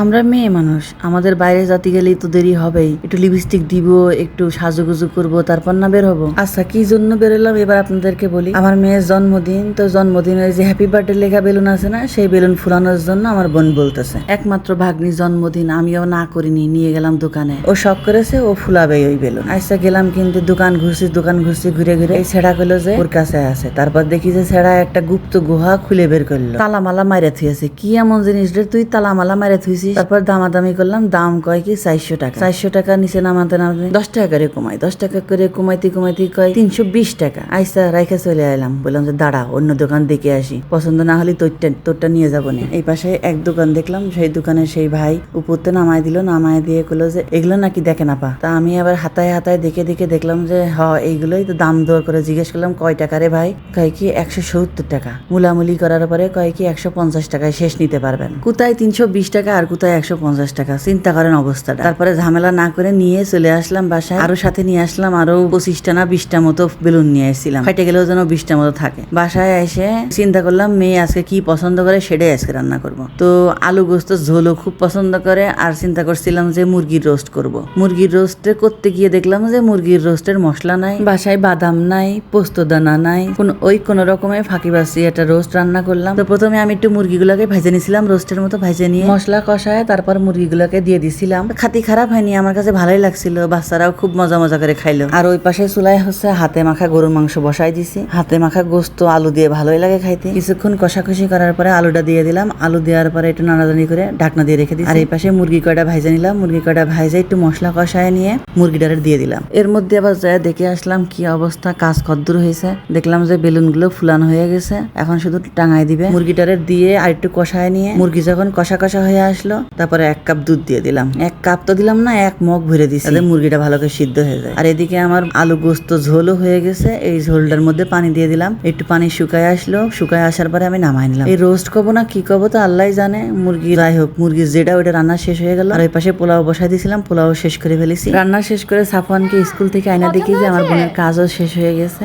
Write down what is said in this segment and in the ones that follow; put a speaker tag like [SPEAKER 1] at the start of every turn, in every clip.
[SPEAKER 1] আমরা মেয়ে মানুষ, আমাদের বাইরে যাতে গেলেই তো দেরি হবেই। একটু লিপস্টিক দিব, একটু সাজুগুজু করব, তারপর না বের হব। আচ্ছা কি জন্য বেরোলাম? এবার আপনাদেরকে বলি। আমার মেয়ের জন্মদিন, তো জন্মদিনের যে হ্যাপি বার্থডে লেখা বেলুন আছে না, সেই বেলুন ফুলানোর জন্য আমার বোন বলতেছে। একমাত্র ভাগ্নি জন্মদিন, আমিও না করিনি, নিয়ে গেলাম দোকানে। ও শখ করেছে, ও ফুলাবে ওই বেলুন। আচ্ছা গেলাম কিন্তু দোকান ঘুরছি দোকান ঘুরছি, ঘুরে ঘুরে এই ছেড়া করল যে ওর কাছে আছে। তারপর দেখি যে ছেড়া একটা গুপ্ত গুহা খুলে বের করল। তালামালা মাইরে থুয়েছে কি এমন জিনিস রে, তুই তালামালা মাইরে থুইছিস? তারপর দামাদামি করলাম দাম কয় কি? চারশো টাকা। চারশো টাকা নিচে নামাতে নামাতে দশ টাকা করে কমাই দশ টাকা করে কমাইতে কমাইতে কয় তিনশো বিশ টাকা। আইসা রাইখা চলে আইলাম বললাম যে দাঁড়া অন্য দোকান দেখে আসি। পছন্দ না হলে তোরটা তোরটা নিয়ে যাব না। এই পাশে এক দোকান দেখলাম সেই দোকানে সেই ভাই উপরতে নামাই দিল নামাই দিয়ে কলো যে এগুলো নাকি দেখে না পা? তা আমি আবার হাতায় হাতায় দেখে দেখে দেখলাম যে হ এইগুলোই তো দাম দর করে জিজ্ঞেস করলাম কয় টাকা রে ভাই? কয় কি একশো সত্তর টাকা। মুলামুলি করার পরে কয় কি একশো পঞ্চাশ টাকায় শেষ নিতে পারবেন। কোথায় তিনশো বিশ টাকা? আর কোথায় একশো পঞ্চাশ টাকা? চিন্তা করেন অবস্থাটা। তারপরে ঝামেলা না করে নিয়ে চলে আসলাম বাসায়। আরও সাথে নিয়ে আসলাম, আরও পঁচিশটা না বিশটা মতো বেলুন নিয়ে এসেছিলাম ফাইটে গেলেও যেন বিশটা মতো থাকে। বাসায় এসে চিন্তা করলাম, মেয়ে আজকে কি পছন্দ করে সেটাই আজকে রান্না করব। তো আলু গোস্ত ঝোলও খুব পছন্দ করে, আর চিন্তা করছিলাম যে মুরগির রোস্ট করব। মুরগির রোস্টে করতে গিয়ে দেখলাম যে মুরগির রোস্টের মশলা নাই, বাসায় বাদাম নাই, পোস্ত দানা নাই, কোন, ওই কোন রকমে ফাঁকি বাসি একটা রোস্ট রান্না করলাম। তো প্রথমে আমি একটু মুরগিগুলোকে ভেজে নিয়েছিলাম রোস্টের মতো ভেজে নিয়ে। মশলা কষায় তারপর মুরগিগুলোকে দিয়ে দিছিলাম। খাতি খারাপ হয়নি, আমার কাছে ভালোই লাগছিল। বাচ্চারাও খুব মজা মজা করে খাইলো। আর ওই পাশে চুলাই হচ্ছে হাতে মাখা গরুর মাংস বসাই দিছি। হাতে মাখা গোস্ত, আলু দিয়ে ভালোই লাগে খাইতে। কিছুক্ষণ কষাকষি করার পরে আলুটা দিয়ে দিলাম। আলু দেওয়ার পরে একটু নাড়াদানি করে ঢাকনা দিয়ে রেখে দিই আর এই পাশে মুরগি কয়টা ভাইজে নিলাম। মুরগি কয়টা ভাইজে একটু মশলা কষায় নিয়ে মুরগিটারে দিয়ে দিলাম। এর মধ্যে আবার যায় দেখে আসলাম কি অবস্থা, কাজ কদ্দুর হয়েছে। দেখলাম যে বেলুনগুলো ফুলানো হয়ে গেছে। এখন শুধু টাঙাই দিবে। মুরগিটারে দিয়ে আর একটু কষায় নিয়ে মুরগি যখন কষা কষা হয়ে আসলো তারপরে এক কাপ দুধ দিয়ে দিলাম। এক কাপ তো দিলাম না এক মগ ভরে দিছি। তাহলে মুরগিটা ভালো করে সিদ্ধ হয়ে যায়। আর এদিকে আমার আলু গোস্ত ঝোলও হয়ে গেছে। এই ঝোলটার মধ্যে পানি দিয়ে দিলাম। একটু পানি শুকায় আসলো। শুকায় আসার পরে আমি নামাই নিলাম। এই রোস্ট করব না কি করব তো আল্লাহ জানে। মুরগি যাই হোক মুরগি যেটা ওইটা রান্না শেষ হয়ে গেল। আর ওই পাশে পোলাও বসাই দিয়েছিলাম পোলাও শেষ করে ফেলেছি। রান্না শেষ করে সাফওয়ানকে স্কুল থেকে আয়না দেখি যে আমার বোনের কাজও শেষ হয়ে গেছে।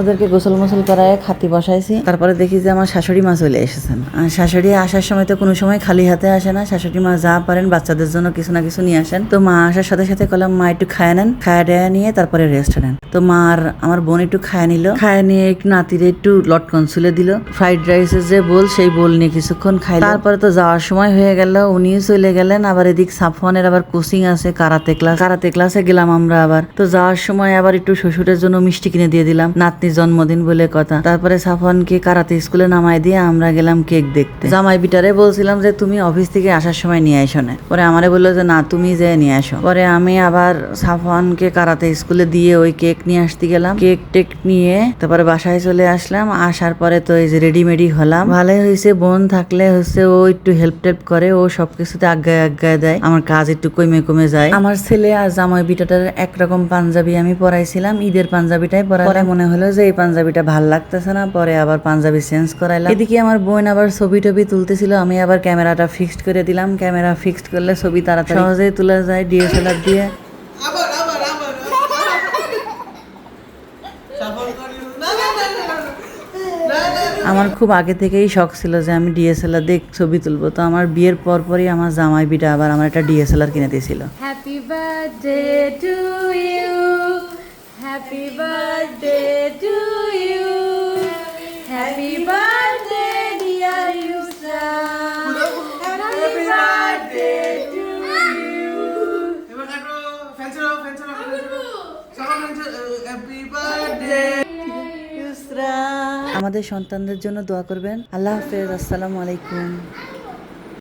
[SPEAKER 1] ওদেরকে গোসল মোসল করায় খাতি বসাইছি। তারপরে দেখি যে আমার শাশুড়ি মা চলে এসেছেন। আর শাশুড়ি আসার সময় তো কোনো সময় খালি হাতে আসে না। শাশুড়ি মা যা পারেন বাচ্চাদের জন্য কিছু না কিছু নিয়ে আসেন। তো মা আসার সাথে সাথে কলাম, মা, একটু খায় নেন। খায় দেয়া নিয়ে তারপরে রেস্ট নেন। তো মা আর আমার বোন একটু খায় নিল। খায় নিয়ে একটু নাতিরে একটু লটকন ছুলে দিল। ফ্রাইড রাইসের যে বোল, সেই বোল নিয়ে কিছুক্ষণ খাই তারপরে তো যাওয়ার সময় হয়ে গেল, উনিও চলে গেলেন। আবার এদিক সাফওয়ানের আবার কোচিং আছে কারাতে ক্লাস কারাতে ক্লাসে গেলাম আমরা আবার। তো যাওয়ার সময় আবার একটু শ্বশুরের জন্য মিষ্টি কিনে দিয়ে দিলাম। নাতনির জন্মদিন বলে কথা। তারপরে সাফওয়ানকে কারাতে স্কুলে নামাই দিয়ে আমরা গেলাম কেক দেখতে। জামাই বিটারে বলছিলাম যে, তুমি অফিস থেকে আসার সময় নিয়ে আসো না। পরে আমারে বলল যে, না, তুমি যে নিয়ে আসো পরে আমি আবার সাফওয়ানকে কারাতে স্কুলে দিয়ে ওই কেক নিয়ে আসতে গেলাম। কেক টেক নিয়ে তারপরে বাসায় চলে আসলাম। আসার পরে তো এই যে রেডিমেডি হলাম। ভালোই হয়েছে, বোন থাকলে হচ্ছে ও একটু হেল্প টেল্প করে, ও সবকিছুতে আজ্ঞায় আজ্ঞায় দেয়। আমার কাজ একটু কমে কমে যায়। আমার ছেলে আর জামাই বিটাটার একরকম পাঞ্জাবি আমি পরাইছিলাম। ঈদের পাঞ্জাবিটাই পরে মনে হলো যে এই পাঞ্জাবিটা ভালো লাগতেছে না, পরে আবার পাঞ্জাবি চেঞ্জ করাইলাম। এদিকে আমার বোন আবার ছবি টবি তুলতেছিল, আমি আবার ক্যামেরাটা ফিক্সড করে দিলাম। ক্যামেরা ফিক্সড করলে ছবি তাড়াতাড়ি সহজেই তোলা যায় ডিএসএলআর দিয়ে। আমার খুব আগে থেকেই শখ ছিল যে আমি ডিএসএলআর দিয়ে ছবি তুলবো, তো আমার বিয়ের পরপরই আমার জামাই বিটা আবার আমার একটা ডিএসএলআর কিনে দিয়েছিল।
[SPEAKER 2] Happy birthday to you. Happy birthday
[SPEAKER 1] আমাদের সন্তানদের জন্য দোয়া করবেন। আল্লাহ হাফেজ আসসালামু আলাইকুম।